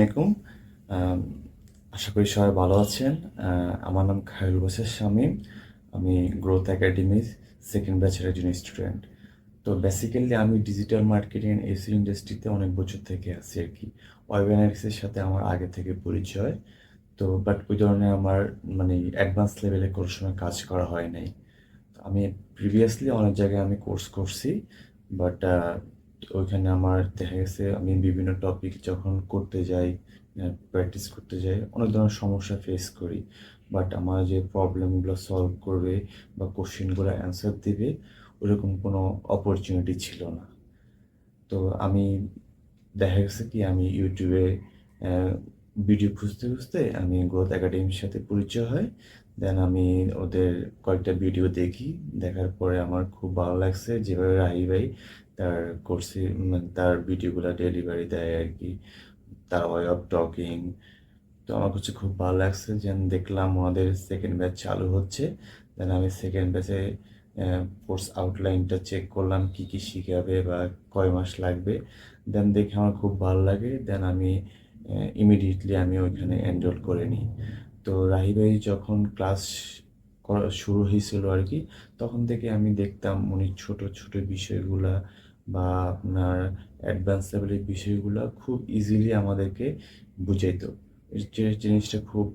আসসালামাইকুম আশা করি সবাই ভালো আছেন। আমার নাম খায়ুল হোসেন শামীম। আমি গ্রোথ একাডেমির সেকেন্ড ব্যাচের একজন স্টুডেন্ট তো বেসিক্যালি আমি ডিজিটাল মার্কেটিং এসি ইন্ডাস্ট্রিতে অনেক বছর থেকে আছি আর কি। ওয়েব অ্যানালিসিসের সাথে আমার আগে থেকে পরিচয়। তো বাট ওই ধরনের আমার মানে অ্যাডভান্স লেভেলে কোনো সময় কাজ করা হয় নাই। আমি প্রিভিয়াসলি অনেক জায়গায় আমি কোর্স করছি বাট ওইখানে আমার দেখা গেছে, আমি বিভিন্ন টপিক যখন করতে যাই প্র্যাকটিস করতে যাই, অনেক ধরনের সমস্যা ফেস করি। বাট আমার যে প্রবলেমগুলো সলভ করবে বা কোশ্চেনগুলো অ্যান্সার দেবে, ওরকম কোনো অপরচুনিটি ছিল না। তো আমি দেখা গেছে কি, আমি ইউটিউবে ভিডিও খুঁজতে খুঁজতে আমি গ্রোথ একাডেমির সাথে পরিচয় হয়। দেন আমি ওদের কয়েকটা ভিডিও দেখি। দেখার পরে আমার খুব ভালো লাগছে যেভাবে রাহি ভাই তার কোর্সে তার ভিডিওগুলো ডেলিভারি দেয় আর কি তার ওয়ে অফ টকিং তো আমার কাছে খুব ভালো লাগছে যেন দেখলাম ওনাদের সেকেন্ড ব্যাচ চালু হচ্ছে। দেন আমি সেকেন্ড ব্যাচে কোর্স আউটলাইনটা চেক করলাম কি কি শিখাবে বা কয় মাস লাগবে। দেন দেখে আমার খুব ভালো লাগে। দেন আমি ইমিডিয়েটলি আমি ওইখানে এনরোল করে নিই। তো রাহি ভাই যখন ক্লাস করা শুরু হয়েছিল আর কি, তখন থেকে আমি দেখতাম উনি ছোট ছোট বিষয়গুলা বা আপনার অ্যাডভান্স লেভেলের বিষয়গুলো খুব ইজিলি আমাদেরকে বুঝাইতো। যে জিনিসটা খুব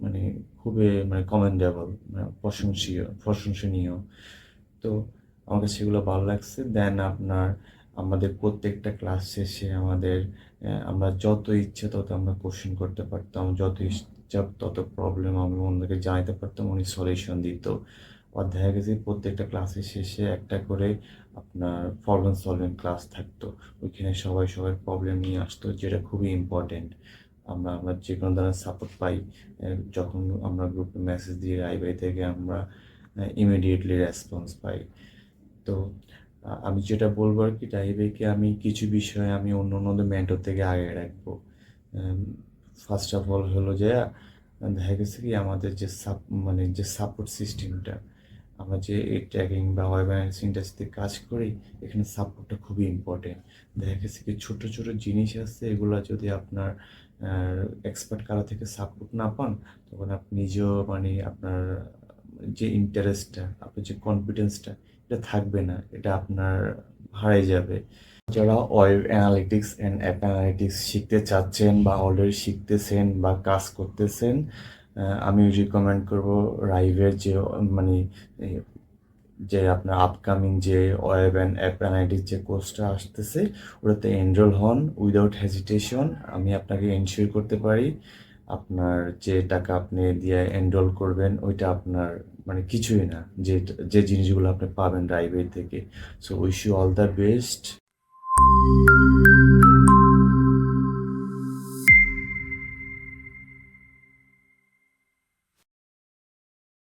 মানে খুবই মানে কমেন্ডেবল মানে প্রশংসীয়, প্রশংসনীয়। তো আমার কাছে সেগুলো ভালো লাগছে। দেন আপনার আমাদের প্রত্যেকটা ক্লাস শেষে আমাদের আমরা যত ইচ্ছে তত আমরা কোশ্চেন করতে পারতাম, যত ইচ্ছা তত প্রবলেম আমি অন্যকে জানাতে পারতাম, উনি সলিউশন দিত। দেখা গেছে প্রত্যেকটা ক্লাসের শেষে একটা করে আপনার প্রবলেম সলভিং ক্লাস থাকতো। ওইখানে সবাই সবার প্রবলেম নিয়ে আসতো, যেটা খুবই ইম্পর্টেন্ট আমরা আমরা যে কোনো ধরনের সাপোর্ট পাই যখন আমরা গ্রুপে মেসেজ দিয়ে রাইবাই থেকে আমরা ইমিডিয়েটলি রেসপন্স পাই। তো আমি যেটা বলব আর কি রাইবাইকে আমি কিছু বিষয়ে আমি অন্য অন্যদের মেন্টর থেকে আগে রাখব। ফার্স্ট অফ অল হলো যে, দেখা গেছে কি আমাদের যে সাপ মানে যে সাপোর্ট সিস্টেমটা আমরা যে ট্যাগিং বা ওয়েব ইন্ডাস্ট্রিতে কাজ করি, এখানে সাপোর্টটা খুবই ইম্পর্টেন্ট দেখা গেছে কি ছোটো ছোটো জিনিস আছে, এগুলো যদি আপনার এক্সপার্ট কারও থেকে সাপোর্ট না পান, তখন আপনি নিজেও মানে আপনার যে ইন্টারেস্টটা আপনার যে কনফিডেন্সটা এটা থাকবে না, এটা আপনার হারিয়ে যাবে। যারা web analytics and app analytics শিখতে চাচ্ছেন বা অলরেডি শিখতেছেন বা কাজ করতেছেন আমি রিকমেন্ড করব রাইভের যে মানে যে আপনার আপকামিং যে ওয়েব অ্যান্ড অ্যাপ অ্যানালিটিক্স যে কোর্সটা আসতেছে, ওটাতে এনরোল হন উইদাউট হেজিটেশন আমি আপনাকে এনশিওর করতে পারি। আপনার যে টাকা আপনি দিয়ে এনরোল করবেন, ওইটা আপনার মানে কিছুই না। যে যে জিনিসগুলো আপনি পাবেন ড্রাইভের থেকে। So wish you all the best